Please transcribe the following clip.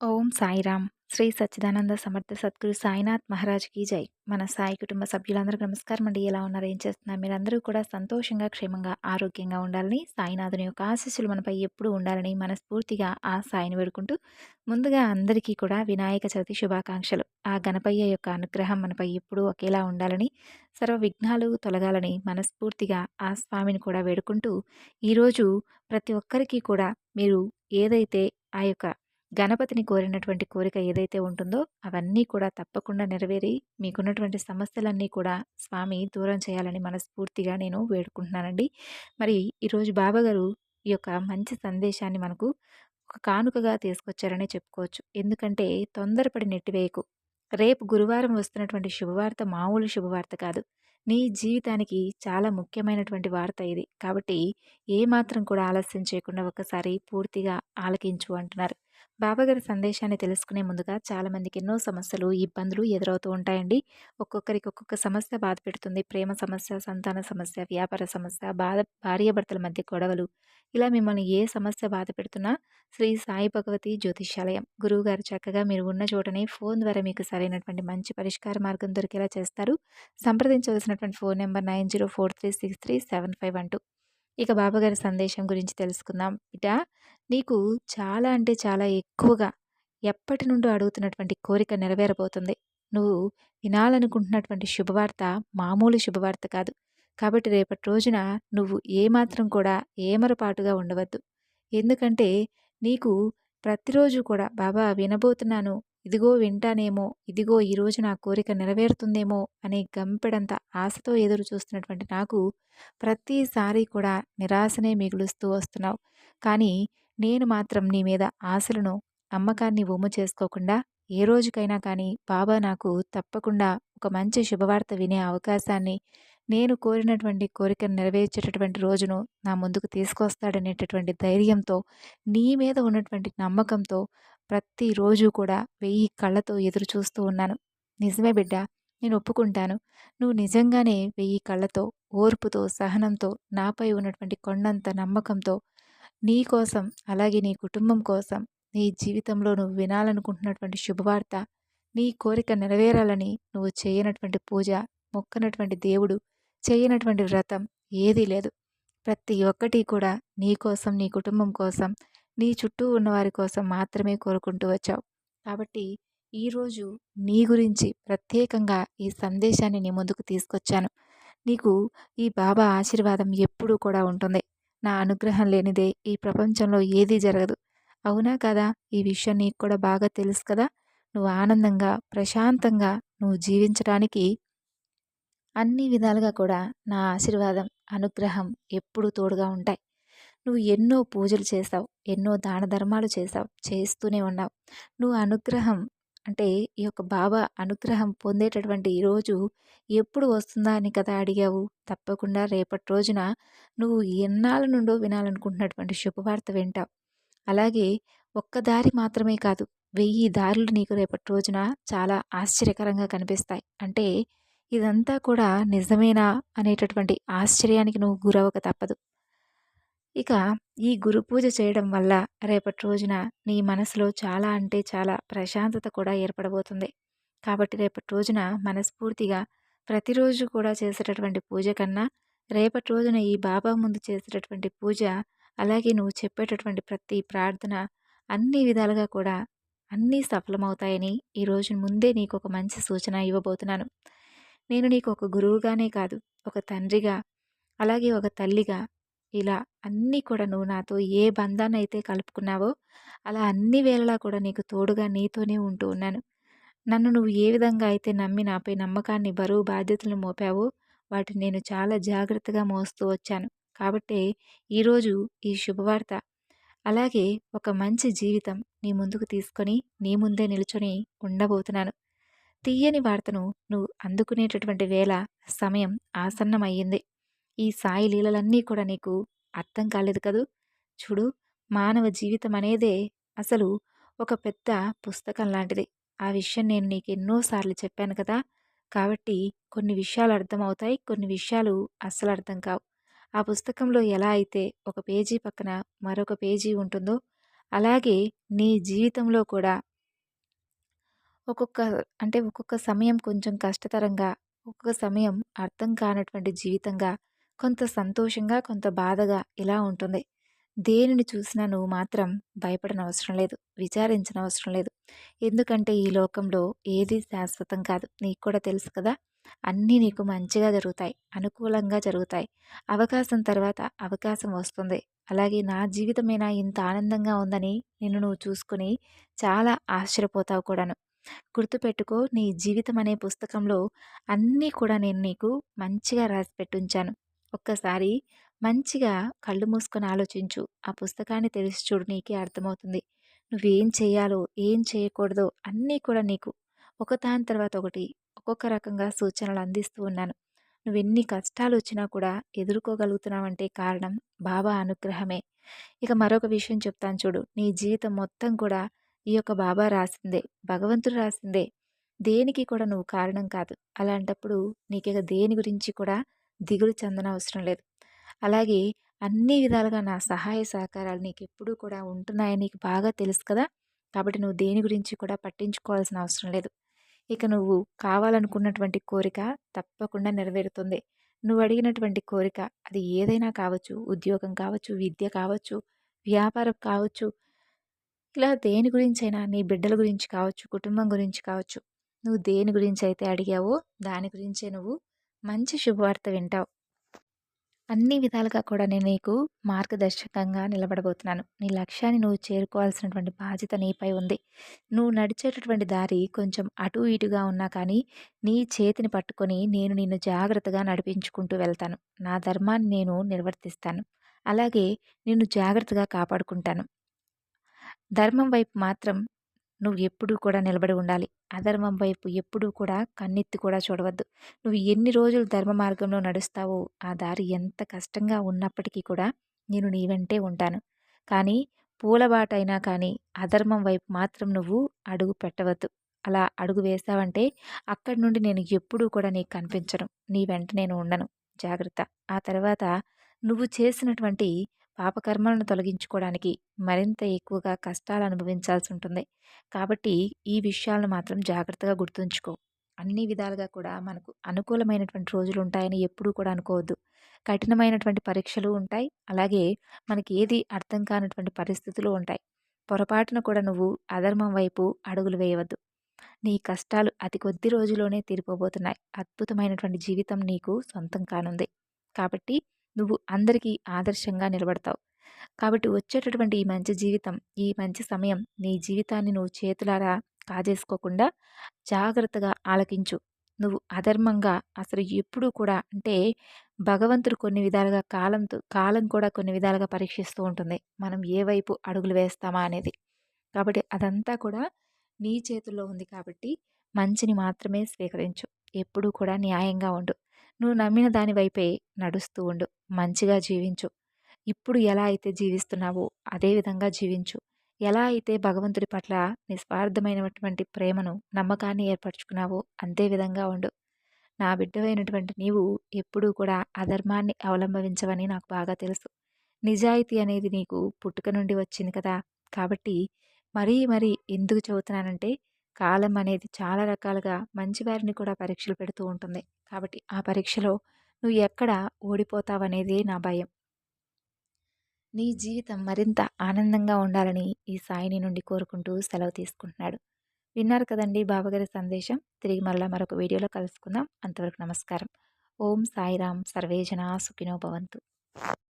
ఓం సాయిరామ్. శ్రీ సచ్చిదానంద సమర్థ సద్గురు సాయినాథ్ మహారాజ్ కీ జై. మన సాయి కుటుంబ సభ్యులందరికీ నమస్కారం అండి. ఎలా ఉన్నారు? ఏం చేస్తున్నారు? మీరందరూ కూడా సంతోషంగా క్షేమంగా ఆరోగ్యంగా ఉండాలని సాయినాథుని యొక్క ఆశీస్సులు మనపై ఎప్పుడూ ఉండాలని మనస్ఫూర్తిగా ఆ సాయిని వేడుకుంటూ ముందుగా అందరికీ కూడా వినాయక చవితి శుభాకాంక్షలు. ఆ గణపయ్య యొక్క అనుగ్రహం మనపై ఎప్పుడూ ఒకేలా ఉండాలని సర్వ విఘ్నాలు తొలగాలని మనస్ఫూర్తిగా ఆ స్వామిని కూడా వేడుకుంటూ ఈరోజు ప్రతి ఒక్కరికి కూడా మీరు ఏదైతే ఆ యొక్క గణపతిని కోరినటువంటి కోరిక ఏదైతే ఉంటుందో అవన్నీ కూడా తప్పకుండా నెరవేరి మీకున్నటువంటి సమస్యలన్నీ కూడా స్వామి దూరం చేయాలని మనస్ఫూర్తిగా నేను వేడుకుంటున్నానండి. మరి ఈరోజు బాబాగారు ఈ యొక్క మంచి సందేశాన్ని మనకు ఒక కానుకగా తీసుకొచ్చారనే చెప్పుకోవచ్చు. ఎందుకంటే తొందరపడి నెట్టివేయకు. రేపు గురువారం వస్తున్నటువంటి శుభవార్త మామూలు శుభవార్త కాదు. నీ జీవితానికి చాలా ముఖ్యమైనటువంటి వార్త ఇది. కాబట్టి ఏమాత్రం కూడా ఆలస్యం చేయకుండా ఒకసారి పూర్తిగా ఆలకించు అంటున్నారు. బాబాగారి సందేశాన్ని తెలుసుకునే ముందుగా చాలామందికి ఎన్నో సమస్యలు ఇబ్బందులు ఎదురవుతూ ఉంటాయండి. ఒక్కొక్కరికి ఒక్కొక్క సమస్య బాధ పెడుతుంది. ప్రేమ సమస్య సంతాన సమస్య వ్యాపార సమస్య బాధ భార్యాభర్తల మధ్య గొడవలు. ఇలా మిమ్మల్ని ఏ సమస్య బాధ పెడుతున్నా శ్రీ సాయి భగవతి జ్యోతిష్యాలయం గురువుగారు చక్కగా మీరు ఉన్న చోటనే ఫోన్ ద్వారా మీకు సరైనటువంటి మంచి పరిష్కార మార్గం దొరికేలా చేస్తారు. సంప్రదించవలసినటువంటి phone number nine zero four three six three seven five అంటూ ఇక బాబాగారి సందేశం గురించి తెలుసుకుందాం. బిడ్డ నీకు చాలా అంటే చాలా ఎక్కువగా ఎప్పటి నుండో అడుగుతున్నటువంటి కోరిక నెరవేరబోతుంది. నువ్వు వినాలనుకుంటున్నటువంటి శుభవార్త మామూలు శుభవార్త కాదు. కాబట్టి రేపటి రోజున నువ్వు ఏమాత్రం కూడా ఏమరపాటుగా ఉండవద్దు. ఎందుకంటే నీకు ప్రతిరోజు కూడా బాబా వినబోతున్నాను. ఇదిగో వింటానేమో ఇదిగో ఈరోజు నా కోరిక నెరవేరుతుందేమో అనే గంపెడంత ఆశతో ఎదురు చూస్తున్నటువంటి నాకు ప్రతిసారి కూడా నిరాశనే మిగులుస్తూ వస్తున్నావు. కానీ నేను మాత్రం నీ మీద ఆశలను నమ్మకాన్ని ఉమ్ము చేసుకోకుండా ఏ రోజుకైనా కానీ బాబా నాకు తప్పకుండా ఒక మంచి శుభవార్త వినే అవకాశాన్ని నేను కోరినటువంటి కోరికను నెరవేర్చేటటువంటి రోజును నా ముందుకు తీసుకొస్తాడనేటటువంటి ధైర్యంతో నీ మీద ఉన్నటువంటి నమ్మకంతో ప్రతిరోజు కూడా వెయ్యి కళ్ళతో ఎదురు చూస్తూ ఉన్నాను. నిజమే బిడ్డ నేను ఒప్పుకుంటాను. నువ్వు నిజంగానే వెయ్యి కళ్ళతో ఓర్పుతో సహనంతో నాపై ఉన్నటువంటి కొండంత నమ్మకంతో నీ కోసం అలాగే నీ కుటుంబం కోసం నీ జీవితంలో నువ్వు వినాలనుకుంటున్నటువంటి శుభవార్త నీ కోరిక నెరవేరాలని నువ్వు చేయనటువంటి పూజ మొక్కనటువంటి దేవుడు చేయనటువంటి వ్రతం ఏదీ లేదు. ప్రతి ఒక్కటి కూడా నీ కోసం నీ కుటుంబం కోసం నీ చుట్టూ ఉన్నవారి కోసం మాత్రమే కోరుకుంటూ వచ్చావు. కాబట్టి ఈరోజు నీ గురించి ప్రత్యేకంగా ఈ సందేశాన్ని నీ ముందుకు తీసుకొచ్చాను. నీకు ఈ బాబా ఆశీర్వాదం ఎప్పుడూ కూడా ఉంటుంది. నా అనుగ్రహం లేనిదే ఈ ప్రపంచంలో ఏదీ జరగదు. అవునా కదా? ఈ విషయం నీకు కూడా బాగా తెలుసు కదా? నువ్వు ఆనందంగా ప్రశాంతంగా నువ్వు జీవించడానికి అన్ని విధాలుగా కూడా నా ఆశీర్వాదం అనుగ్రహం ఎప్పుడూ తోడుగా ఉంటాయి. నువ్వు ఎన్నో పూజలు చేసావు ఎన్నో దాన ధర్మాలు చేసావు చేస్తూనే ఉన్నావు. నువ్వు అనుగ్రహం అంటే ఈ యొక్క బాబా అనుగ్రహం పొందేటటువంటి ఈరోజు ఎప్పుడు వస్తుందా అని కదా అడిగావు. తప్పకుండా రేపటి రోజున నువ్వు ఎన్నాళ్ళ నుండో వినాలనుకుంటున్నటువంటి శుభవార్త వింటావు. అలాగే ఒక్క దారి మాత్రమే కాదు వెయ్యి దారులు నీకు రేపటి రోజున చాలా ఆశ్చర్యకరంగా కనిపిస్తాయి. అంటే ఇదంతా కూడా నిజమేనా అనేటటువంటి ఆశ్చర్యానికి నువ్వు గురవక తప్పదు. ఇక ఈ గురు పూజ చేయడం వల్ల రేపటి రోజున నీ మనసులో చాలా అంటే చాలా ప్రశాంతత కూడా ఏర్పడబోతుంది. కాబట్టి రేపటి రోజున మనస్ఫూర్తిగా ప్రతిరోజు కూడా చేసేటటువంటి పూజ కన్నా రేపటి రోజున ఈ బాబా ముందు చేసేటటువంటి పూజ అలాగే నువ్వు చెప్పేటటువంటి ప్రతి ప్రార్థన అన్ని విధాలుగా కూడా అన్నీ సఫలమవుతాయని ఈ రోజు ముందే నీకు ఒక మంచి సూచన ఇవ్వబోతున్నాను. నేను నీకు ఒక గురువుగానే కాదు ఒక తండ్రిగా అలాగే ఒక తల్లిగా ఇలా అన్నీ కూడా నువ్వు నాతో ఏ బంధాన్ని అయితే కలుపుకున్నావో అలా అన్ని వేళలా కూడా నీకు తోడుగా నీతోనే ఉంటూ ఉన్నాను. నన్ను నువ్వు ఏ విధంగా అయితే నమ్మి నాపై నమ్మకాన్ని బరువు బాధ్యతలను మోపావో వాటిని నేను చాలా జాగ్రత్తగా మోస్తూ వచ్చాను. కాబట్టి ఈరోజు ఈ శుభవార్త. అలాగే ఒక మంచి జీవితం నీ ముందుకు తీసుకొని నీ ముందే నిల్చొని ఉండబోతున్నాను. తీయని వార్తను నువ్వు అందుకునేటటువంటి వేళ సమయం ఆసన్నమయ్యింది. ఈ సాయి లీలలన్నీ కూడా నీకు అర్థం కాలేదు కదూ? చూడు మానవ జీవితం అనేదే అసలు ఒక పెద్ద పుస్తకం లాంటిది. ఆ విషయం నేను నీకు ఎన్నోసార్లు చెప్పాను కదా! కాబట్టి కొన్ని విషయాలు అర్థమవుతాయి కొన్ని విషయాలు అస్సలు అర్థం కావు. ఆ పుస్తకంలో ఎలా అయితే ఒక పేజీ పక్కన మరొక పేజీ ఉంటుందో అలాగే నీ జీవితంలో కూడా ఒక్కొక్క అంటే ఒక్కొక్క సమయం కొంచెం కష్టతరంగా, ఒక్కొక్క సమయం అర్థం కానటువంటి జీవితంగా, కొంత సంతోషంగా, కొంత బాధగా ఇలా ఉంటుంది. దేనిని చూసినా నువ్వు మాత్రం భయపడనవసరం లేదు. విచారించనవసరం లేదు. ఎందుకంటే ఈ లోకంలో ఏది శాశ్వతం కాదు. నీకు కూడా తెలుసు కదా! అన్నీ నీకు మంచిగా జరుగుతాయి. అనుకూలంగా జరుగుతాయి. అవకాశం తర్వాత అవకాశం వస్తుంది. అలాగే నా జీవితమైనా ఇంత ఆనందంగా ఉందని నిన్ను నువ్వు చూసుకొని చాలా ఆశ్చర్యపోతావు కూడాను. గుర్తుపెట్టుకో నీ జీవితం అనే పుస్తకంలో అన్నీ కూడా నేను నీకు మంచిగా రాసి పెట్టుంచాను. ఒక్కసారి మంచిగా కళ్ళు మూసుకొని ఆలోచించు. ఆ పుస్తకాన్ని తెలిసి చూడు నీకే అర్థమవుతుంది. నువ్వేం చేయాలో, ఏం చేయకూడదో అన్నీ కూడా నీకు ఒకదాని తర్వాత ఒకటి ఒక్కొక్క రకంగా సూచనలు అందిస్తూ ఉన్నాను. నువ్వు ఎన్ని కష్టాలు వచ్చినా కూడా ఎదుర్కోగలుగుతున్నావంటే కారణం బాబా అనుగ్రహమే. ఇక మరొక విషయం చెప్తాను చూడు. నీ జీవితం మొత్తం కూడా ఈ యొక్క బాబా రాసిందే. భగవంతుడు రాసిందే. దేనికి కూడా నువ్వు కారణం కాదు. అలాంటప్పుడు నీకిక దేని గురించి కూడా దిగులు చెందనవసరం లేదు. అలాగే అన్ని విధాలుగా నా సహాయ సహకారాలు నీకు ఎప్పుడూ కూడా ఉంటున్నాయని నీకు బాగా తెలుసు కదా! కాబట్టి నువ్వు దేని గురించి కూడా పట్టించుకోవాల్సిన అవసరం లేదు. ఇక నువ్వు కావాలనుకున్నటువంటి కోరిక తప్పకుండా నెరవేరుతుంది. నువ్వు అడిగినటువంటి కోరిక అది ఏదైనా కావచ్చు. ఉద్యోగం కావచ్చు, విద్య కావచ్చు, వ్యాపారం కావచ్చు. ఇలా దేని గురించైనా నీ బిడ్డల గురించి కావచ్చు, కుటుంబం గురించి కావచ్చు. నువ్వు దేని గురించి అయితే అడిగావో దాని గురించే నువ్వు మంచి శుభవార్త వింటావు. అన్ని విధాలుగా కూడా నేను నీకు మార్గదర్శకంగా నిలబడబోతున్నాను. నీ లక్ష్యాన్ని నువ్వు చేరుకోవాల్సినటువంటి బాధ్యత నీపై ఉంది. నువ్వు నడిచేటటువంటి దారి కొంచెం అటు ఇటుగా ఉన్నా కానీ నీ చేతిని పట్టుకొని నేను నిన్ను జాగ్రత్తగా నడిపించుకుంటూ వెళ్తాను. నా ధర్మాన్ని నేను నిర్వర్తిస్తాను. అలాగే నిన్ను జాగ్రత్తగా కాపాడుకుంటాను. ధర్మం వైపు మాత్రం నువ్వు ఎప్పుడూ కూడా నిలబడి ఉండాలి. అధర్మం వైపు ఎప్పుడూ కూడా కన్నెత్తి కూడా చూడవద్దు. నువ్వు ఎన్ని రోజులు ధర్మ మార్గంలో నడుస్తావో ఆ దారి ఎంత కష్టంగా ఉన్నప్పటికీ కూడా నేను నీ వెంటే ఉంటాను. కానీ పూలబాటైనా కానీ అధర్మం వైపు మాత్రం నువ్వు అడుగు పెట్టవద్దు. అలా అడుగు వేశావంటే అక్కడి నుండి నేను ఎప్పుడూ కూడా నీకు కనిపించను. నీ వెంట నేను ఉండను. జాగ్రత్త. ఆ తర్వాత నువ్వు చేసినటువంటి పాపకర్మలను తొలగించుకోవడానికి మరింత ఎక్కువగా కష్టాలు అనుభవించాల్సి ఉంటుంది. కాబట్టి ఈ విషయాలను మాత్రం జాగ్రత్తగా గుర్తుంచుకో. అన్ని విధాలుగా కూడా మనకు అనుకూలమైనటువంటి రోజులు ఉంటాయని ఎప్పుడూ కూడా అనుకోవద్దు. కఠినమైనటువంటి పరీక్షలు ఉంటాయి. అలాగే మనకి ఏది అర్థం కానటువంటి పరిస్థితులు ఉంటాయి. పొరపాటున కూడా నువ్వు అధర్మం వైపు అడుగులు వేయవద్దు. నీ కష్టాలు అతి కొద్ది రోజులోనే తీరిపోబోతున్నాయి. అద్భుతమైనటువంటి జీవితం నీకు సొంతం కానుంది. కాబట్టి నువ్వు అందరికీ ఆదర్శంగా నిలబడతావు. కాబట్టి వచ్చేటటువంటి ఈ మంచి జీవితం ఈ మంచి సమయం నీ జీవితాన్ని నువ్వు చేతులారా కాజేసుకోకుండా జాగ్రత్తగా ఆలకించు. నువ్వు అధర్మంగా అసలు ఎప్పుడూ కూడా అంటే భగవంతుడు కొన్ని విధాలుగా కాలంతో కాలం కూడా కొన్ని విధాలుగా పరీక్షిస్తూ ఉంటుంది. మనం ఏ వైపు అడుగులు వేస్తామా అనేది. కాబట్టి అదంతా కూడా నీ చేతుల్లో ఉంది కాబట్టి మంచిని మాత్రమే స్వీకరించు. ఎప్పుడూ కూడా న్యాయంగా ఉండు. నువ్వు నమ్మిన దాని వైపే నడుస్తూ ఉండు. మంచిగా జీవించు. ఇప్పుడు ఎలా అయితే జీవిస్తున్నావో అదే విధంగా జీవించు. ఎలా అయితే భగవంతుడి పట్ల నిస్వార్థమైనటువంటి ప్రేమను నమ్మకాన్ని ఏర్పరచుకున్నావో అంతే విధంగా ఉండు. నా బిడ్డవైనటువంటి నీవు ఎప్పుడూ కూడా అధర్మాన్ని అవలంబించవని నాకు బాగా తెలుసు. నిజాయితీ అనేది నీకు పుట్టుక నుండి వచ్చింది కదా! కాబట్టి మరీ మరీ ఎందుకు చెబుతున్నానంటే కాలం అనేది చాలా రకాలుగా మంచివారిని కూడా పరీక్షలు పెడుతూ ఉంటుంది. కాబట్టి ఆ పరీక్షలో నువ్వు ఎక్కడ ఓడిపోతావనేది నా భయం. నీ జీవితం మరింత ఆనందంగా ఉండాలని ఈ సాయిని నుండి కోరుకుంటూ సెలవు తీసుకుంటున్నాడు. విన్నారు కదండి బాబాగారి సందేశం. తిరిగి మరలా మరొక వీడియోలో కలుసుకుందాం. అంతవరకు నమస్కారం. ఓం సాయిరామ్ సర్వేజన సుఖినో భవంతు.